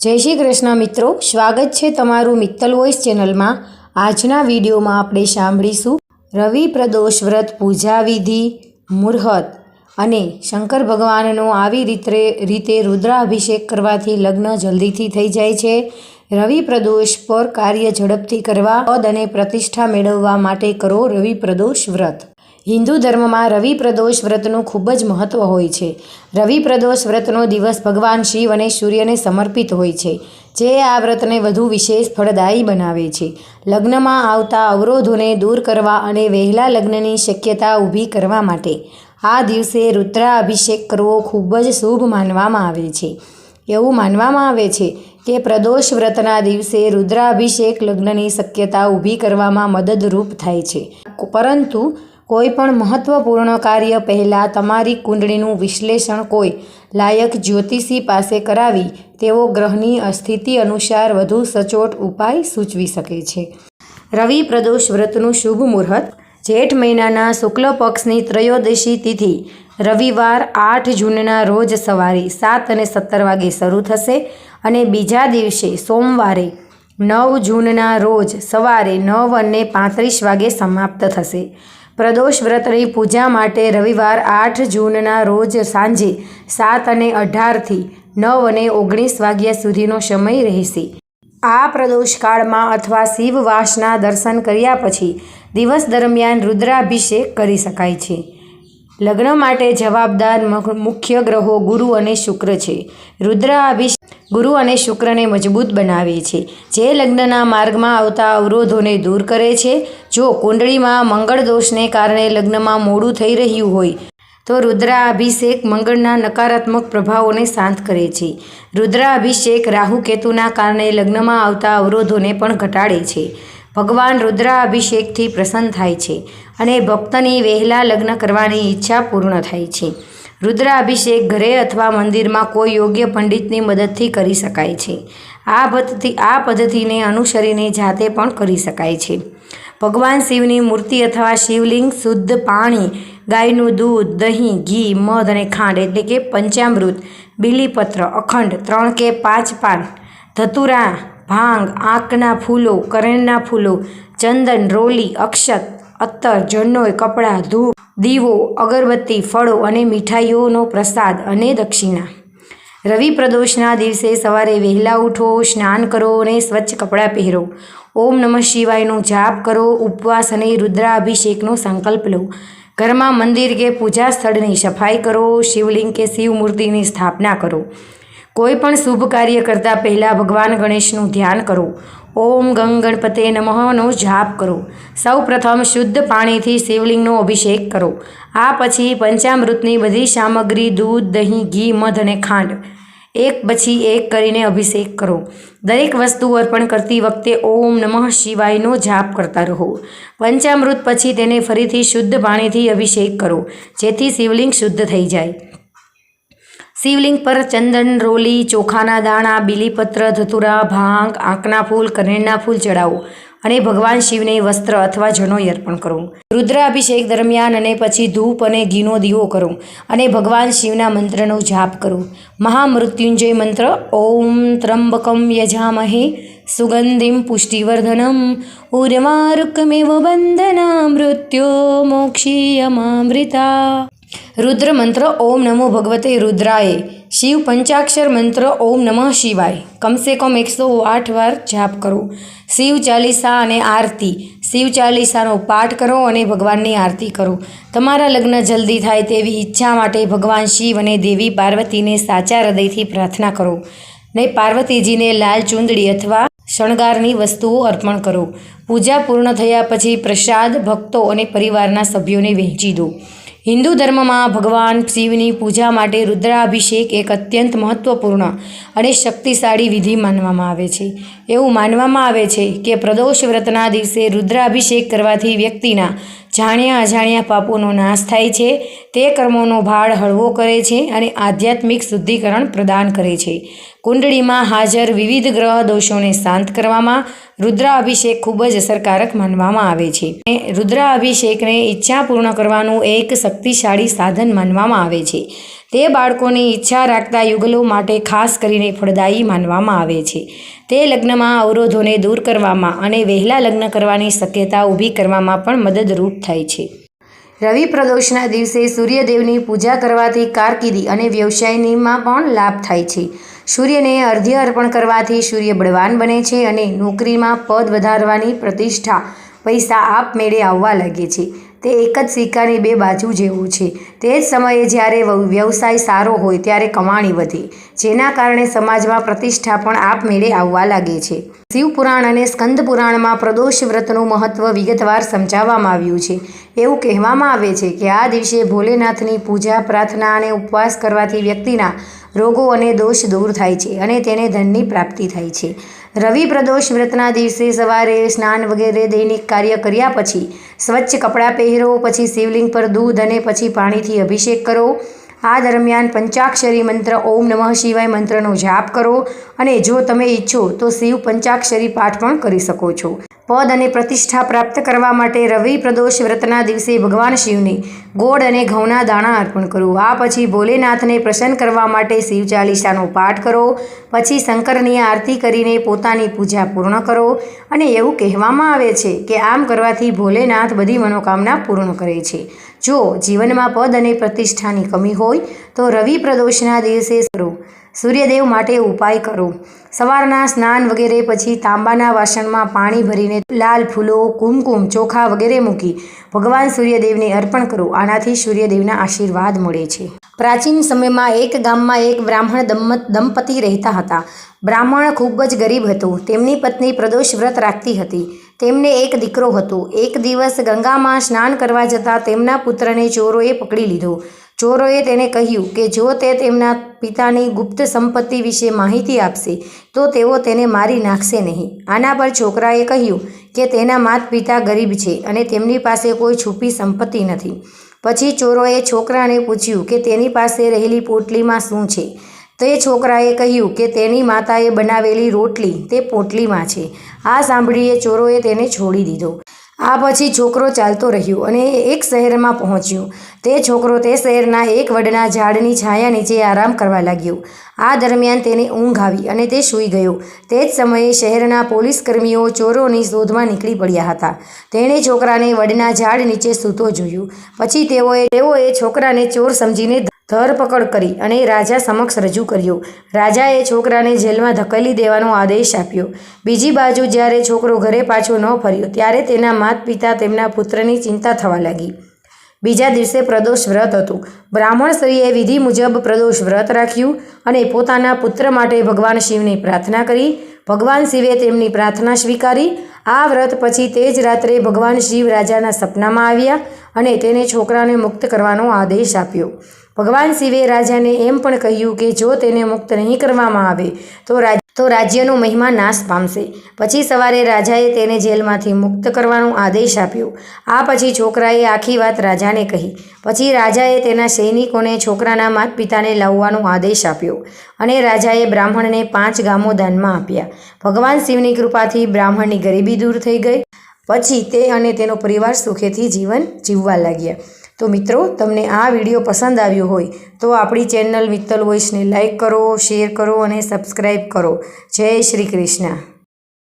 જય શ્રી કૃષ્ણ મિત્રો, સ્વાગત છે તમારું મિત્તલ વોઇસ ચેનલમાં. આજના વિડીયોમાં આપણે સાંભળીશું રવિ પ્રદોષ વ્રત પૂજા વિધિ મુહૂર્ત અને શંકર ભગવાનનો આવી રીતે રીતે રુદ્રાભિષેક કરવાથી લગ્ન જલ્દીથી થઈ જાય છે. રવિ પ્રદોષ પર કાર્ય ઝડપથી કરવા પદ અને પ્રતિષ્ઠા મેળવવા માટે કરો રવિ પ્રદોષ વ્રત. હિન્દુ ધર્મમાં રવિ પ્રદોષ વ્રતનું ખૂબ જ મહત્ત્વ હોય છે. રવિ પ્રદોષ વ્રતનો દિવસ ભગવાન શિવ અને સૂર્યને સમર્પિત હોય છે, જે આ વ્રતને વધુ વિશેષ ફળદાયી બનાવે છે. લગ્નમાં આવતા અવરોધોને દૂર કરવા અને વહેલા લગ્નની શક્યતા ઊભી કરવા માટે આ દિવસે રુદ્રાભિષેક કરવો ખૂબ જ શુભ માનવામાં આવે છે. એવું માનવામાં આવે છે કે પ્રદોષ વ્રતના દિવસે રુદ્રાભિષેક લગ્નની શક્યતા ઊભી કરવામાં મદદરૂપ થાય છે. પરંતુ કોઈ પણ મહત્વપૂર્ણ કાર્ય પહેલાં તમારી કુંડળીનું વિશ્લેષણ કોઈ લાયક જ્યોતિષી પાસે કરાવી, તેઓ ગ્રહની સ્થિતિ અનુસાર વધુ સચોટ ઉપાય સૂચવી શકે છે. રવિ પ્રદોષ વ્રતનું શુભ મુહૂર્ત. જેઠ મહિનાના શુક્લ પક્ષની ત્રયોદશી તિથિ. રવિવાર આઠ જૂનના રોજ સવારે સાત અને સત્તર વાગે શરૂ થશે અને બીજા દિવસે સોમવારે નવ જૂનના રોજ સવારે નવ અને પાંત્રીસ વાગે સમાપ્ત થશે. પ્રદોષ વ્રતની પૂજા માટે રવિવાર આઠ જૂનના રોજ સાંજે સાત અને અઢારથી નવ અને ઓગણીસ વાગ્યા સુધીનો સમય રહેશે. આ પ્રદોષકાળમાં અથવા શિવવાસના દર્શન કર્યા પછી દિવસ દરમિયાન રુદ્રાભિષેક કરી શકાય છે. લગ્ન માટે જવાબદાર મુખ્ય ગ્રહો ગુરુ અને શુક્ર છે. રુદ્રાભિષેક ગુરુ અને શુક્રને મજબૂત બનાવે છે. જે લગ્નના માર્ગમાં આવતા અવરોધોને દૂર કરે છે. જો કુંડળીમાં મંગળ દોષને કારણે લગ્નમાં મોડું થઈ રહ્યું હોય, તો રુદ્રાભિષેક મંગળના નકારાત્મક પ્રભાવોને શાંત કરે છે. રુદ્રાભિષેક રાહુ કેતુના કારણે લગ્નમાં આવતા અવરોધોને પણ ઘટાડે છે. ભગવાન રુદ્રાભિષેકથી પ્રસન્ન થાય છે અને ભક્તની વહેલા લગ્ન કરવાની ઈચ્છા પૂર્ણ થાય છે. રુદ્રાભિષેક ઘરે અથવા મંદિરમાં કોઈ યોગ્ય પંડિતની મદદથી કરી શકાય છે. આ પદ્ધતિ આ પદ્ધતિને અનુસરીને જાતે પણ કરી શકાય છે. ભગવાન શિવની મૂર્તિ અથવા શિવલિંગ શુદ્ધ પાણી, ગાયનું દૂધ, દહીં, ઘી, મધ અને ખાંડ એટલે કે પંચામૃત, બીલીપત્ર, અખંડ, ત્રણ કે પાંચ પાન, ધતુરા ભાંગ, આંકના ફૂલો, કરેણના ફૂલો, ચંદન, રોલી, અક્ષત, અત્તર જનોય કપડાં ધૂપ દીવો, અગરબત્તી, ફળો અને મીઠાઈઓનો પ્રસાદ અને દક્ષિણા. રવિ પ્રદોષના દિવસે સવારે વહેલા ઉઠો, સ્નાન કરો અને સ્વચ્છ કપડાં પહેરો. ઓમ નમઃ શિવાયનો જાપ કરો, ઉપવાસ અને રુદ્રાભિષેકનો સંકલ્પ લો. ઘરમાં મંદિર કે પૂજા સ્થળની સફાઈ કરો, શિવલિંગ કે શિવ મૂર્તિની સ્થાપના કરો. કોઈ પણ શુભ કાર્ય કરતાં પહેલાં ભગવાન ગણેશનું ધ્યાન કરો. ઓમ ગંગ ગણપતે નમઃનો જાપ કરો. સૌ પ્રથમ શુદ્ધ પાણીથી શિવલિંગનો અભિષેક કરો. આ પછી પંચામૃતની બધી સામગ્રી, દૂધ, દહીં, ઘી, મધ અને ખાંડ એક પછી એક કરીને અભિષેક કરો. દરેક વસ્તુ અર્પણ કરતી વખતે ઓમ નમઃ શિવાયનો જાપ કરતા રહો. પંચામૃત પછી તેને ફરીથી શુદ્ધ પાણીથી અભિષેક કરો, જેથી શિવલિંગ શુદ્ધ થઈ જાય. શિવલિંગ પર ચંદન, રોલી, ચોખાના દાણા, બીલીપત્ર, ધતુરા, ભાંગ, આંકના ફૂલ, કનેરના ફૂલ ચડાવો અને ભગવાન શિવને વસ્ત્ર અથવા જનોઈ અર્પણ કરો. રુદ્રાભિષેક દરમિયાન અને પછી ધૂપ અને ઘીનો દીવો કરો અને ભગવાન શિવના મંત્રનો જાપ કરો. મહામૃત્યુંજય મંત્ર, ઓમ ત્રંબકમ યજામહે, સુગંધિમ પુષ્ટિવર્ધનમ ઉર્વારુકમેવ બંધના મૃત્યો મોક્ષીયમામૃતા. રુદ્ર મંત્ર ઓમ નમો ભગવતે રુદ્રાય. શિવ પંચાક્ષર મંત્ર ઓમ નમઃ શિવાય. કમસે કમ એકસો આઠ વાર જાપ કરો. શિવ ચાલીસા અને આરતી. શિવ ચાલીસાનો પાઠ કરો અને ભગવાનની આરતી કરો. તમારા લગ્ન જલ્દી થાય તેવી ઈચ્છા માટે ભગવાન શિવ અને દેવી પાર્વતીને સાચા હૃદયથી પ્રાર્થના કરો. ને પાર્વતીજીને લાલ ચૂંદડી અથવા શણગારની વસ્તુઓ અર્પણ કરો. પૂજા પૂર્ણ થયા પછી પ્રસાદ, ભક્તો અને પરિવારના સભ્યોને વહેંચી દો. હિન્દુ ધર્મમાં ભગવાન શિવની પૂજા માટે રુદ્રાભિષેક એક અત્યંત મહત્વપૂર્ણ અને શક્તિશાળી વિધિ માનવામાં આવે છે. એવું માનવામાં આવે છે કે પ્રદોષ વ્રતના દિવસે રુદ્રાભિષેક કરવાથી વ્યક્તિના જાણ્યા અજાણ્યા પાપોનો નાશ થાય છે, તે કર્મોનો ભાળ હળવો કરે છે અને આધ્યાત્મિક શુદ્ધિકરણ પ્રદાન કરે છે. કુંડળીમાં હાજર વિવિધ ગ્રહ દોષોને શાંત કરવામાં રુદ્રાભિષેક ખૂબ જ અસરકારક માનવામાં આવે છે. રુદ્રાભિષેકને ઈચ્છા પૂર્ણ કરવાનું એક શક્તિશાળી સાધન માનવામાં આવે છે. તે બાળકોની ઈચ્છા રાખતા યુગલો માટે ખાસ કરીને ફળદાયી માનવામાં આવે છે. તે લગ્નમાં અવરોધોને દૂર કરવામાં અને વહેલા લગ્ન કરવાની શક્યતા ઊભી કરવામાં પણ મદદરૂપ થાય છે. રવિ પ્રદોષના દિવસે સૂર્યદેવની પૂજા કરવાથી કારકિર્દી અને વ્યવસાયનીમાં પણ લાભ થાય છે. સૂર્યને અર્ધ્ય અર્પણ કરવાથી સૂર્ય બળવાન બને છે અને નોકરીમાં પદ વધારવાની પ્રતિષ્ઠા, પૈસા આપમેળે આવવા લાગે છે. તે એક જ સિક્કાની બે બાજુ જેવું છે. તે જ સમયે જ્યારે વ્યવસાય સારો હોય ત્યારે કમાણી વધે. જેના કારણે સમાજમાં પ્રતિષ્ઠા પણ આપમેળે આવવા લાગે છે. શિવપુરાણ અને સ્કંદ પુરાણમાં પ્રદોષ વ્રતનું મહત્વ વિગતવાર સમજાવવામાં આવ્યું છે. એવું કહેવામાં આવે છે કે આ દિવસે ભોલેનાથની પૂજા, પ્રાર્થના અને ઉપવાસ કરવાથી વ્યક્તિના રોગો અને દોષ દૂર થાય છે અને તેને ધનની પ્રાપ્તિ થાય છે. રવિ પ્રદોષ વ્રતના દિવસે સવારે સ્નાન વગેરે દૈનિક કાર્ય કર્યા પછી સ્વચ્છ કપડાં પહેરો, પછી શિવલિંગ પર દૂધ અને પછી પાણીથી અભિષેક કરો આ દરમિયાન પંચાક્ષરી મંત્ર, ઓમ નમઃ શિવાય મંત્રનો જાપ કરો અને જો તમે ઈચ્છો તો શિવ પંચાક્ષરી પાઠ પણ કરી શકો છો. પદ અને પ્રતિષ્ઠા પ્રાપ્ત કરવા માટે રવિ પ્રદોષ વ્રતના દિવસે ભગવાન શિવને ગોળ અને ઘઉંના દાણા અર્પણ કરો. આ પછી ભોલેનાથને પ્રસન્ન કરવા માટે શિવ ચાલીસાનો પાઠ કરો. પછી શંકરની આરતી કરીને પોતાની પૂજા પૂર્ણ કરો અને એવું કહેવામાં આવે છે કે આમ કરવાથી ભોલેનાથ બધી મનોકામના પૂર્ણ કરે છે. જો જીવનમાં પદ અને પ્રતિષ્ઠાની કમી હોય, તો રવિ પ્રદોષના દિવસે કરો સૂર્યદેવ માટે ઉપાય કરો. સવારના સ્નાન વગેરે પછી તાંબાના વાસણમાં પાણી ભરીને લાલ ફૂલો, કુમકુમ, ચોખા વગેરે મૂકી ભગવાન સૂર્યદેવને અર્પણ કરો. આનાથી સૂર્યદેવના આશીર્વાદ મળે છે. પ્રાચીન સમયમાં એક ગામમાં એક બ્રાહ્મણ દંપતી રહેતા હતા. બ્રાહ્મણ ખૂબ જ ગરીબ હતો. તેમની પત્ની પ્રદોષ વ્રત રાખતી હતી. તેમને એક દીકરો હતો. એક દિવસ ગંગામાં સ્નાન કરવા જતાં તેમના પુત્રને ચોરોએ પકડી લીધો. ચોરોએ તેને કહ્યું કે, જો તે તેમના પિતાની ગુપ્ત સંપત્તિ વિશે માહિતી આપશે, તો તેઓ તેને મારી નાખશે નહીં. આના પર છોકરાએ કહ્યું કે, તેના માત પિતા ગરીબ છે અને તેમની પાસે કોઈ છુપી સંપત્તિ નથી. પછી ચોરોએ છોકરાને પૂછ્યું કે, તેની પાસે રહેલી પોટલીમાં શું છે? તે છોકરાએ કહ્યું કે તેની માતાએ બનાવેલી રોટલી તે પોટલીમાં છે. આ સાંભળીએ ચોરોએ તેને છોડી દીધો. આ પછી છોકરો ચાલતો રહ્યો અને એક શહેરમાં પહોંચ્યો. તે છોકરો તે શહેરના એક વડના ઝાડની છાયા નીચે આરામ કરવા લાગ્યો. આ દરમિયાન તેને ઊંઘ આવી અને તે સૂઈ ગયો. તે જ સમયે શહેરના પોલીસ કર્મીઓ ચોરોની શોધમાં નીકળી પડ્યા હતા. તેણે છોકરાને વડના ઝાડ નીચે સૂતો જોયું. પછી તેઓએ તેઓએ છોકરાને ચોર સમજીને ધરપકડ કરી અને રાજા સમક્ષ રજૂ કર્યો. રાજાએ છોકરાને જેલમાં ધકેલી દેવાનો આદેશ આપ્યો. બીજી બાજુ જ્યારે છોકરો ઘરે પાછો ન ફર્યો ત્યારે તેના માત પિતા તેમના પુત્રની ચિંતા થવા લાગી. બીજા દિવસે પ્રદોષ વ્રત હતું. બ્રાહ્મણ સ્ત્રીએ વિધિ મુજબ પ્રદોષ વ્રત રાખ્યું અને પોતાના પુત્ર માટે ભગવાન શિવની પ્રાર્થના કરી. ભગવાન શિવે તેમની પ્રાર્થના સ્વીકારી. આ વ્રત પછી તે જ રાત્રે ભગવાન શિવ રાજાના સપનામાં આવ્યા અને તેને છોકરાને મુક્ત કરવાનો આદેશ આપ્યો. ભગવાન શિવે રાજાને એમ પણ કહ્યું કે જો તેને મુક્ત નહીં કરવામાં આવે, તો રાજ, તો રાજ્યનો મહિમા નાશ પામશે. પછી સવારે રાજાએ તેને જેલમાંથી મુક્ત કરવાનો આદેશ આપ્યો. આ પછી છોકરાએ આખી વાત રાજાને કહી. પછી રાજાએ તેના સૈનિકોને છોકરાના માત પિતાને લાવવાનો આદેશ આપ્યો અને રાજાએ બ્રાહ્મણને પાંચ ગામો દાનમાં આપ્યા. ભગવાન શિવની કૃપાથી બ્રાહ્મણની ગરીબી દૂર થઈ ગઈ. પછી તે અને તેનો પરિવાર સુખેથી જીવન જીવવા લાગ્યા. તો મિત્રો, તમને આ વીડિયો પસંદ આવ્યો હોય, તો આપણી ચેનલ મિત્તલ વોઇસને લાઈક કરો, શેર કરો અને સબસ્ક્રાઈબ કરો. જય શ્રી કૃષ્ણ.